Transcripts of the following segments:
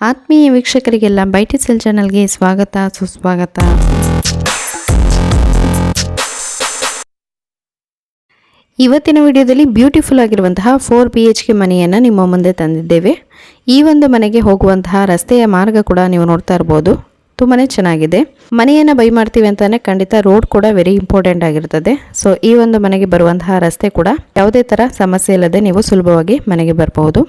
ಆತ್ಮೀಯ ವೀಕ್ಷಕರಿಗೆಲ್ಲ ಬೈಟಿ ಸೆಲ್ ಚಾನಲ್ಗೆ ಸ್ವಾಗತ, ಸುಸ್ವಾಗತ. ಇವತ್ತಿನ ವಿಡಿಯೋದಲ್ಲಿ ಬ್ಯೂಟಿಫುಲ್ ಆಗಿರುವಂತಹ ಫೋರ್ ಬಿ ಎಚ್ ಕೆ ಮನೆಯನ್ನು ನಿಮ್ಮ ಮುಂದೆ ತಂದಿದ್ದೇವೆ. ಈ ಒಂದು ಮನೆಗೆ ಹೋಗುವಂತಹ ರಸ್ತೆಯ ಮಾರ್ಗ ಕೂಡ ನೀವು ನೋಡ್ತಾ ಇರ್ಬೋದು. ತುಂಬಾ ಚೆನ್ನಾಗಿದೆ. ಮನೆಯನ್ನು ಬೈ ಮಾಡ್ತೀವಿ ಅಂತಲೇ ಖಂಡಿತ ರೋಡ್ ಕೂಡ ವೆರಿ ಇಂಪಾರ್ಟೆಂಟ್ ಆಗಿರ್ತದೆ. ಸೊ ಈ ಒಂದು ಮನೆಗೆ ಬರುವಂತಹ ರಸ್ತೆ ಕೂಡ ಯಾವುದೇ ಥರ ಸಮಸ್ಯೆ ಇಲ್ಲದೆ ನೀವು ಸುಲಭವಾಗಿ ಮನೆಗೆ ಬರಬಹುದು.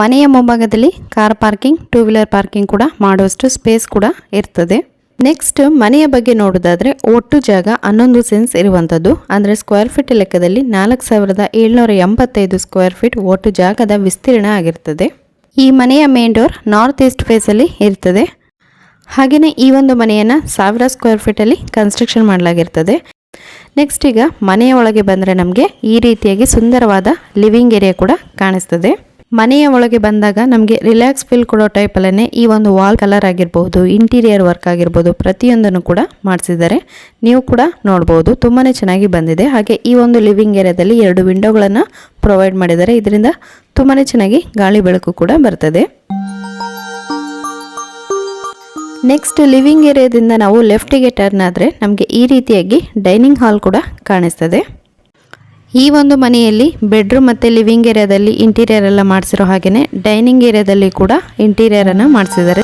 ಮನೆಯ ಮುಂಭಾಗದಲ್ಲಿ car parking, two wheeler parking ಕೂಡ ಮಾಡುವಷ್ಟು ಸ್ಪೇಸ್ ಕೂಡ ಇರ್ತದೆ. ನೆಕ್ಸ್ಟ್ ಮನೆಯ ಬಗ್ಗೆ ನೋಡೋದಾದ್ರೆ ಒಟ್ಟು ಜಾಗ ಹನ್ನೊಂದು ಸೆನ್ಸ್ ಇರುವಂಥದ್ದು ಅಂದರೆ ಸ್ಕ್ವೇರ್ ಫೀಟ್ ಲೆಕ್ಕದಲ್ಲಿ ನಾಲ್ಕು ಸಾವಿರದ ಏಳ್ನೂರ ಎಂಬತ್ತೈದು ಸ್ಕ್ವೇರ್ ಫೀಟ್ ಒಟ್ಟು ಜಾಗದ ವಿಸ್ತೀರ್ಣ ಆಗಿರ್ತದೆ. ಈ ಮನೆಯ ಮೇನ್ ಡೋರ್ ನಾರ್ತ್ ಈಸ್ಟ್ ಫೇಸಲ್ಲಿ ಇರ್ತದೆ. ಹಾಗೆಯೇ ಈ ಒಂದು ಮನೆಯನ್ನು ಸಾವಿರ ಸ್ಕ್ವೇರ್ ಫೀಟಲ್ಲಿ ಕನ್ಸ್ಟ್ರಕ್ಷನ್ ಮಾಡಲಾಗಿರ್ತದೆ. ನೆಕ್ಸ್ಟ್ ಈಗ ಮನೆಯ ಒಳಗೆ ಬಂದರೆ ನಮಗೆ ಈ ರೀತಿಯಾಗಿ ಸುಂದರವಾದ ಲಿವಿಂಗ್ ಏರಿಯಾ ಕೂಡ ಕಾಣಿಸ್ತದೆ. ಮನೆಯ ಒಳಗೆ ಬಂದಾಗ ನಮಗೆ ರಿಲ್ಯಾಕ್ಸ್ ಫೀಲ್ ಕೊಡೋ ಟೈಪಲ್ಲೇ ಈ ಒಂದು ವಾಲ್ ಕಲರ್ ಆಗಿರ್ಬೋದು ಇಂಟೀರಿಯರ್ ವರ್ಕ್ ಆಗಿರ್ಬೋದು ಪ್ರತಿಯೊಂದನ್ನು ಕೂಡ ಮಾಡಿಸಿದ್ದಾರೆ. ನೀವು ಕೂಡ ನೋಡ್ಬೋದು ತುಂಬಾ ಚೆನ್ನಾಗಿ ಬಂದಿದೆ. ಹಾಗೆ ಈ ಒಂದು ಲಿವಿಂಗ್ ಏರಿಯಾದಲ್ಲಿ ಎರಡು ವಿಂಡೋಗಳನ್ನು ಪ್ರೊವೈಡ್ ಮಾಡಿದ್ದಾರೆ. ಇದರಿಂದ ತುಂಬಾ ಚೆನ್ನಾಗಿ ಗಾಳಿ ಬೆಳಕು ಕೂಡ ಬರ್ತದೆ. ನೆಕ್ಸ್ಟ್ ಲಿವಿಂಗ್ ಏರಿಯಾದಿಂದ ನಾವು ಲೆಫ್ಟಿಗೆ ಟರ್ನ್ ಆದರೆ ನಮಗೆ ಈ ರೀತಿಯಾಗಿ ಡೈನಿಂಗ್ ಹಾಲ್ ಕೂಡ ಕಾಣಿಸ್ತದೆ. ಈ ಒಂದು ಮನೆಯಲ್ಲಿ ಬೆಡ್ರೂಮ್ ಮತ್ತು ಲಿವಿಂಗ್ ಏರಿಯಾದಲ್ಲಿ ಇಂಟೀರಿಯರ್ ಎಲ್ಲ ಮಾಡಿಸಿರೋ ಹಾಗೆಯೇ ಡೈನಿಂಗ್ ಏರಿಯಾದಲ್ಲಿ ಕೂಡ ಇಂಟೀರಿಯರನ್ನು ಮಾಡಿಸಿದ್ದಾರೆ.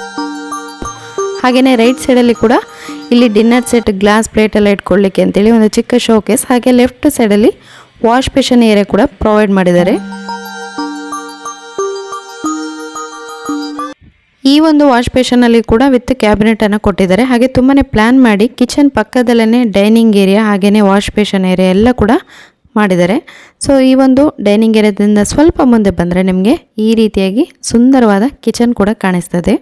ಹಾಗೆಯೇ ರೈಟ್ ಸೈಡಲ್ಲಿ ಕೂಡ ಇಲ್ಲಿ ಡಿನ್ನರ್ ಸೆಟ್ ಗ್ಲಾಸ್ ಪ್ಲೇಟ್ ಎಲ್ಲ ಇಟ್ಕೊಳ್ಳಿಕ್ಕೆ ಅಂತೇಳಿ ಒಂದು ಚಿಕ್ಕ ಶೋಕೇಸ್ ಹಾಗೆ ಲೆಫ್ಟ್ ಸೈಡಲ್ಲಿ ವಾಶ್ ಬೇಷನ್ ಏರಿಯಾ ಕೂಡ ಪ್ರೊವೈಡ್ ಮಾಡಿದ್ದಾರೆ. ಈ ಒಂದು ವಾಶ್ ಬೇಷನಲ್ಲಿ ಕೂಡ ವಿತ್ ಕ್ಯಾಬಿನೆಟನ್ನು ಕೊಟ್ಟಿದ್ದಾರೆ. ಹಾಗೆ ತುಂಬಾ ಪ್ಲ್ಯಾನ್ ಮಾಡಿ ಕಿಚನ್ ಪಕ್ಕದಲ್ಲೇ ಡೈನಿಂಗ್ ಏರಿಯಾ ಹಾಗೆಯೇ ವಾಶ್ ಬೇಷನ್ ಏರಿಯಾ ಎಲ್ಲ ಕೂಡ ಮಾಡಿದ್ದಾರೆ. ಸೊ ಈ ಒಂದು ಡೈನಿಂಗ್ ಏರಿಯಾದಿಂದ ಸ್ವಲ್ಪ ಮುಂದೆ ಬಂದರೆ ನಿಮಗೆ ಈ ರೀತಿಯಾಗಿ ಸುಂದರವಾದ ಕಿಚನ್ ಕೂಡ ಕಾಣಿಸ್ತದೆ.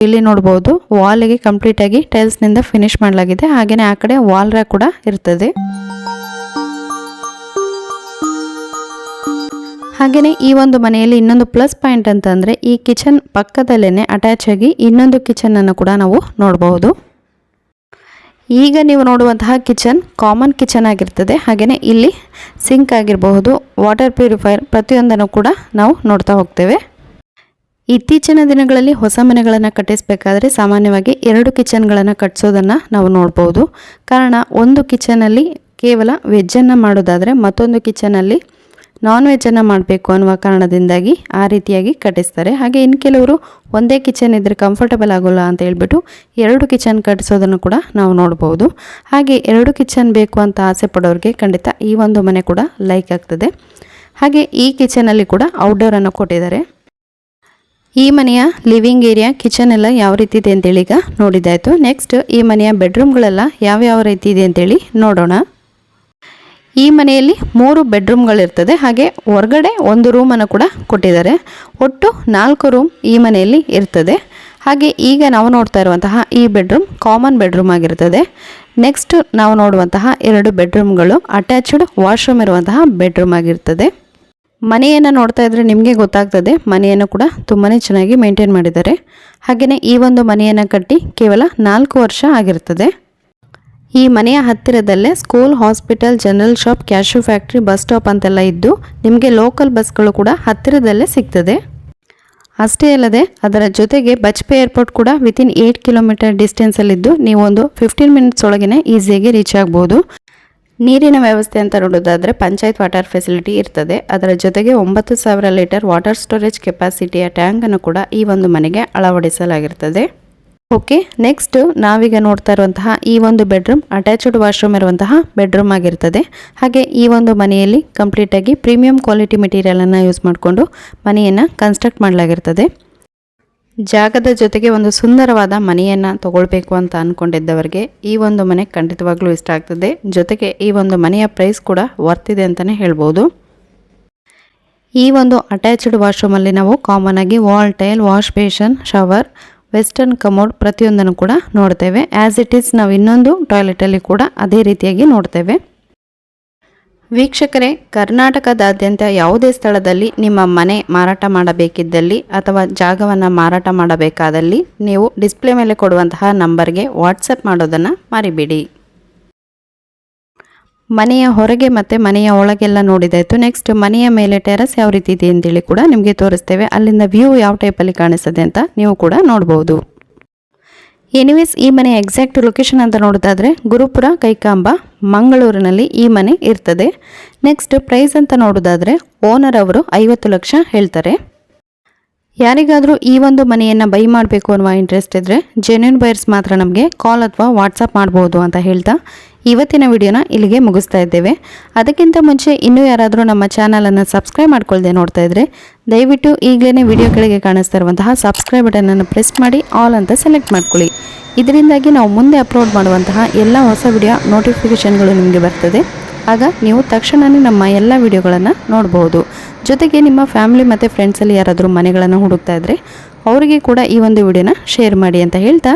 ಇಲ್ಲಿ ನೋಡ್ಬೋದು ವಾಲಿಗೆ ಕಂಪ್ಲೀಟಾಗಿ ಟೈಲ್ಸ್ನಿಂದ ಫಿನಿಶ್ ಮಾಡಲಾಗಿದೆ. ಹಾಗೆಯೇ ಆ ಕಡೆ ವಾಲ್ ರ್ಯಾಕ್ ಕೂಡ ಇರ್ತದೆ. ಹಾಗೆಯೇ ಈ ಒಂದು ಮನೆಯಲ್ಲಿ ಇನ್ನೊಂದು ಪ್ಲಸ್ ಪಾಯಿಂಟ್ ಅಂತಂದರೆ ಈ ಕಿಚನ್ ಪಕ್ಕದಲ್ಲೇ ಅಟ್ಯಾಚ್ ಆಗಿ ಇನ್ನೊಂದು ಕಿಚನನ್ನು ಕೂಡ ನಾವು ನೋಡಬಹುದು ಈಗ ನೀವು ನೋಡುವಂತಹ ಕಿಚನ್ ಕಾಮನ್ ಕಿಚನ್ ಆಗಿರ್ತದೆ. ಹಾಗೆಯೇ ಇಲ್ಲಿ ಸಿಂಕ್ ಆಗಿರಬಹುದು, ವಾಟರ್ ಪ್ಯೂರಿಫೈಯರ್ ಪ್ರತಿಯೊಂದನ್ನು ಕೂಡ ನಾವು ನೋಡ್ತಾ ಹೋಗ್ತೇವೆ. ಇತ್ತೀಚಿನ ದಿನಗಳಲ್ಲಿ ಹೊಸ ಮನೆಗಳನ್ನು ಕಟ್ಟಿಸಬೇಕಾದ್ರೆ ಸಾಮಾನ್ಯವಾಗಿ ಎರಡು ಕಿಚನ್ಗಳನ್ನು ಕಟ್ಟಿಸೋದನ್ನು ನಾವು ನೋಡ್ಬೋದು ಕಾರಣ, ಒಂದು ಕಿಚನಲ್ಲಿ ಕೇವಲ ವೆಜ್ಜನ್ನು ಮಾಡೋದಾದರೆ ಮತ್ತೊಂದು ಕಿಚನಲ್ಲಿ ನಾನ್ ವೆಜ್ಜನ್ನು ಮಾಡಬೇಕು ಅನ್ನುವ ಕಾರಣದಿಂದಾಗಿ ಆ ರೀತಿಯಾಗಿ ಕಟ್ಟಿಸ್ತಾರೆ. ಹಾಗೆ ಇನ್ನು ಕೆಲವರು ಒಂದೇ ಕಿಚನ್ ಇದ್ದರೆ ಕಂಫರ್ಟಬಲ್ ಆಗೋಲ್ಲ ಅಂತ ಹೇಳ್ಬಿಟ್ಟು ಎರಡು ಕಿಚನ್ ಕಟ್ಟಿಸೋದನ್ನು ಕೂಡ ನಾವು ನೋಡ್ಬೋದು. ಹಾಗೆ ಎರಡು ಕಿಚನ್ ಬೇಕು ಅಂತ ಆಸೆ ಪಡೋರಿಗೆ ಖಂಡಿತ ಈ ಒಂದು ಮನೆ ಕೂಡ ಲೈಕ್ ಆಗ್ತದೆ. ಹಾಗೆ ಈ ಕಿಚನಲ್ಲಿ ಕೂಡ ಔಟ್ಡೋರನ್ನು ಕೊಟ್ಟಿದ್ದಾರೆ. ಈ ಮನೆಯ ಲಿವಿಂಗ್ ಏರಿಯಾ ಕಿಚನ್ ಎಲ್ಲ ಯಾವ ರೀತಿ ಇದೆ ಅಂತೇಳಿ ಈಗ ನೋಡಿದ್ದಾಯಿತು. ನೆಕ್ಸ್ಟ್ ಈ ಮನೆಯ ಬೆಡ್ರೂಮ್ಗಳೆಲ್ಲ ಯಾವ್ಯಾವ ರೀತಿ ಇದೆ ಅಂತೇಳಿ ನೋಡೋಣ. ಈ ಮನೆಯಲ್ಲಿ ಮೂರು ಬೆಡ್ರೂಮ್ಗಳಿರ್ತದೆ. ಹಾಗೆ ಹೊರಗಡೆ ಒಂದು ರೂಮನ್ನು ಕೂಡ ಕೊಟ್ಟಿದ್ದಾರೆ. ಒಟ್ಟು ನಾಲ್ಕು ರೂಮ್ ಈ ಮನೆಯಲ್ಲಿ ಇರ್ತದೆ. ಹಾಗೆ ಈಗ ನಾವು ನೋಡ್ತಾ ಇರುವಂತಹ ಈ ಬೆಡ್ರೂಮ್ ಕಾಮನ್ ಬೆಡ್ರೂಮ್ ಆಗಿರ್ತದೆ. ನೆಕ್ಸ್ಟ್ ನಾವು ನೋಡುವಂತಹ ಎರಡು ಬೆಡ್ರೂಮ್ಗಳು ಅಟ್ಯಾಚ್ಡ್ ವಾಶ್ರೂಮ್ ಇರುವಂತಹ ಬೆಡ್ರೂಮ್ ಆಗಿರ್ತದೆ. ಮನೆಯನ್ನು ನೋಡ್ತಾ ಇದ್ರೆ ನಿಮಗೆ ಗೊತ್ತಾಗ್ತದೆ, ಮನೆಯನ್ನು ಕೂಡ ತುಂಬಾ ಚೆನ್ನಾಗಿ ಮೇಂಟೈನ್ ಮಾಡಿದ್ದಾರೆ. ಹಾಗೆಯೇ ಈ ಒಂದು ಮನೆಯನ್ನು ಕಟ್ಟಿ ಕೇವಲ ನಾಲ್ಕು ವರ್ಷ ಆಗಿರ್ತದೆ. ಈ ಮನೆಯ ಹತ್ತಿರದಲ್ಲೇ school, hospital, general shop, cashew factory, bus stop ಅಂತೆಲ್ಲ ಇದ್ದು ನಿಮಗೆ ಲೋಕಲ್ ಬಸ್ಗಳು ಕೂಡ ಹತ್ತಿರದಲ್ಲೇ ಸಿಗ್ತದೆ. ಅಷ್ಟೇ ಅಲ್ಲದೆ ಅದರ ಜೊತೆಗೆ ಬಜ್ಪೆ ಏರ್ಪೋರ್ಟ್ ಕೂಡ ವಿತಿನ್ ಏಯ್ಟ್ ಕಿಲೋಮೀಟರ್ ಡಿಸ್ಟೆನ್ಸಲ್ಲಿದ್ದು ನೀವೊಂದು ಫಿಫ್ಟೀನ್ ಮಿನಿಟ್ಸ್ ಒಳಗೇನೆ ಈಸಿಯಾಗಿ ರೀಚ್ ಆಗ್ಬೋದು. ನೀರಿನ ವ್ಯವಸ್ಥೆ ಅಂತ ನೋಡೋದಾದರೆ ಪಂಚಾಯತ್ ವಾಟರ್ ಫೆಸಿಲಿಟಿ ಇರ್ತದೆ. ಅದರ ಜೊತೆಗೆ ಒಂಬತ್ತು ಸಾವಿರ ಲೀಟರ್ ವಾಟರ್ ಸ್ಟೋರೇಜ್ ಕೆಪಾಸಿಟಿಯ ಟ್ಯಾಂಕನ್ನು ಕೂಡ ಈ ಒಂದು ಮನೆಗೆ ಅಳವಡಿಸಲಾಗಿರ್ತದೆ. ಓಕೆ ನೆಕ್ಸ್ಟ್ ನಾವೀಗ ನೋಡ್ತಾ ಇರುವಂತಹ ಈ ಒಂದು ಬೆಡ್ರೂಮ್ ಅಟ್ಯಾಚ್ಡ್ ವಾಶ್ರೂಮ್ ಇರುವಂತಹ ಬೆಡ್ರೂಮ್ ಆಗಿರ್ತದೆ. ಹಾಗೆ ಈ ಒಂದು ಮನೆಯಲ್ಲಿ ಕಂಪ್ಲೀಟಾಗಿ ಪ್ರೀಮಿಯಂ ಕ್ವಾಲಿಟಿ ಮೆಟೀರಿಯಲನ್ನು ಯೂಸ್ ಮಾಡಿಕೊಂಡು ಮನೆಯನ್ನು ಕನ್ಸ್ಟ್ರಕ್ಟ್ ಮಾಡಲಾಗಿರ್ತದೆ. ಜಾಗದ ಜೊತೆಗೆ ಒಂದು ಸುಂದರವಾದ ಮನೆಯನ್ನು ತಗೊಳ್ಬೇಕು ಅಂತ ಅಂದ್ಕೊಂಡಿದ್ದವರಿಗೆ ಈ ಒಂದು ಮನೆ ಖಂಡಿತವಾಗ್ಲೂ ಇಷ್ಟ ಆಗ್ತದೆ. ಜೊತೆಗೆ ಈ ಒಂದು ಮನೆಯ ಪ್ರೈಸ್ ಕೂಡ ವರ್ತಿದೆ ಅಂತಲೇ ಹೇಳ್ಬೋದು. ಈ ಒಂದು ಅಟ್ಯಾಚ್ಡ್ ವಾಶ್ರೂಮಲ್ಲಿ ನಾವು ಕಾಮನ್ ಆಗಿ wall tile wash basin shower western commode ಪ್ರತಿಯೊಂದನ್ನು ಕೂಡ ನೋಡ್ತೇವೆ. ಆ್ಯಸ್ ಇಟ್ ಈಸ್ ನಾವು ಇನ್ನೊಂದು ಟಾಯ್ಲೆಟಲ್ಲಿ ಕೂಡ ಅದೇ ರೀತಿಯಾಗಿ ನೋಡ್ತೇವೆ. ವೀಕ್ಷಕರೇ, ಕರ್ನಾಟಕದಾದ್ಯಂತ ಯಾವುದೇ ಸ್ಥಳದಲ್ಲಿ ನಿಮ್ಮ ಮನೆ ಮಾರಾಟ ಮಾಡಬೇಕಿದ್ದಲ್ಲಿ ಅಥವಾ ಜಾಗವನ್ನು ಮಾರಾಟ ಮಾಡಬೇಕಾದಲ್ಲಿ ನೀವು ಡಿಸ್ಪ್ಲೇ ಮೇಲೆ ಕೊಡುವಂತಹ ನಂಬರ್ಗೆ ವಾಟ್ಸಪ್ ಮಾಡೋದನ್ನು ಮರಿಬೇಡಿ. ಮನೆಯ ಹೊರಗೆ ಮತ್ತು ಮನೆಯ ಒಳಗೆಲ್ಲ ನೋಡಿದಾಯಿತು. ನೆಕ್ಸ್ಟ್ ಮನೆಯ ಮೇಲೆ ಟೆರಸ್ ಯಾವ ರೀತಿ ಇದೆ ಅಂತೇಳಿ ಕೂಡ ನಿಮಗೆ ತೋರಿಸ್ತೇವೆ. ಅಲ್ಲಿಂದ ವ್ಯೂ ಯಾವ ಟೈಪಲ್ಲಿ ಕಾಣಿಸ್ತದೆ ಅಂತ ನೀವು ಕೂಡ ನೋಡ್ಬೋದು. ಎನಿವೇಸ್ ಈ ಮನೆ ಎಕ್ಸಾಕ್ಟ್ ಲೊಕೇಶನ್ ಅಂತ ನೋಡೋದಾದರೆ ಗುರುಪುರ, ಕೈಕಾಂಬ, ಮಂಗಳೂರಿನಲ್ಲಿ ಈ ಮನೆ ಇರ್ತದೆ. ನೆಕ್ಸ್ಟ್ ಪ್ರೈಸ್ ಅಂತ ನೋಡೋದಾದರೆ ಓನರ್ ಅವರು ಐವತ್ತು ಲಕ್ಷ ಹೇಳ್ತಾರೆ. ಯಾರಿಗಾದರೂ ಈ ಒಂದು ಮನೆಯನ್ನು ಬೈ ಮಾಡಬೇಕು ಅನ್ನುವ ಇಂಟ್ರೆಸ್ಟ್ ಇದ್ದರೆ ಜೆನ್ಯೂನ್ ಬೈರ್ಸ್ ಮಾತ್ರ ನಮಗೆ ಕಾಲ್ ಅಥವಾ ವಾಟ್ಸಪ್ ಮಾಡ್ಬೋದು ಅಂತ ಹೇಳ್ತಾ ಇವತ್ತಿನ ವಿಡಿಯೋನ ಇಲ್ಲಿಗೆ ಮುಗಿಸ್ತಾ ಇದ್ದೇವೆ. ಅದಕ್ಕಿಂತ ಮುಂಚೆ ಇನ್ನೂ ಯಾರಾದರೂ ನಮ್ಮ ಚಾನಲನ್ನು ಸಬ್ಸ್ಕ್ರೈಬ್ ಮಾಡ್ಕೊಳ್ಳದೆ ನೋಡ್ತಾ ಇದ್ದರೆ ದಯವಿಟ್ಟು ಈಗಲೇ ವಿಡಿಯೋ ಕೆಳಗೆ ಕಾಣಿಸ್ತಾ ಇರುವಂತಹ ಸಬ್ಸ್ಕ್ರೈಬ್ ಬಟನನ್ನು ಪ್ರೆಸ್ ಮಾಡಿ ಆಲ್ ಅಂತ ಸೆಲೆಕ್ಟ್ ಮಾಡ್ಕೊಳ್ಳಿ. ಇದರಿಂದಾಗಿ ನಾವು ಮುಂದೆ ಅಪ್ಲೋಡ್ ಮಾಡುವಂತಹ ಎಲ್ಲ ಹೊಸ ವಿಡಿಯೋ ನೋಟಿಫಿಕೇಷನ್ಗಳು ನಿಮಗೆ ಬರ್ತದೆ. ಆಗ ನೀವು ತಕ್ಷಣವೇ ನಮ್ಮ ಎಲ್ಲ ವಿಡಿಯೋಗಳನ್ನು ನೋಡಬಹುದು ಜೊತೆಗೆ ನಿಮ್ಮ ಫ್ಯಾಮಿಲಿ ಮತ್ತು ಫ್ರೆಂಡ್ಸಲ್ಲಿ ಯಾರಾದರೂ ಮನೆಗಳನ್ನು ಹುಡುಕ್ತಾ ಇದ್ದರೆ ಅವರಿಗೆ ಕೂಡ ಈ ಒಂದು ವಿಡಿಯೋನ ಶೇರ್ ಮಾಡಿ ಅಂತ ಹೇಳ್ತಾ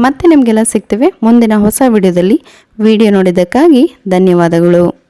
ಮತ್ತೆ ನಿಮಗೆಲ್ಲ ಸಿಗ್ತೇವೆ ಮುಂದಿನ ಹೊಸ ವಿಡಿಯೋದಲ್ಲಿ. ವಿಡಿಯೋ ನೋಡಿದ್ದಕ್ಕಾಗಿ ಧನ್ಯವಾದಗಳು.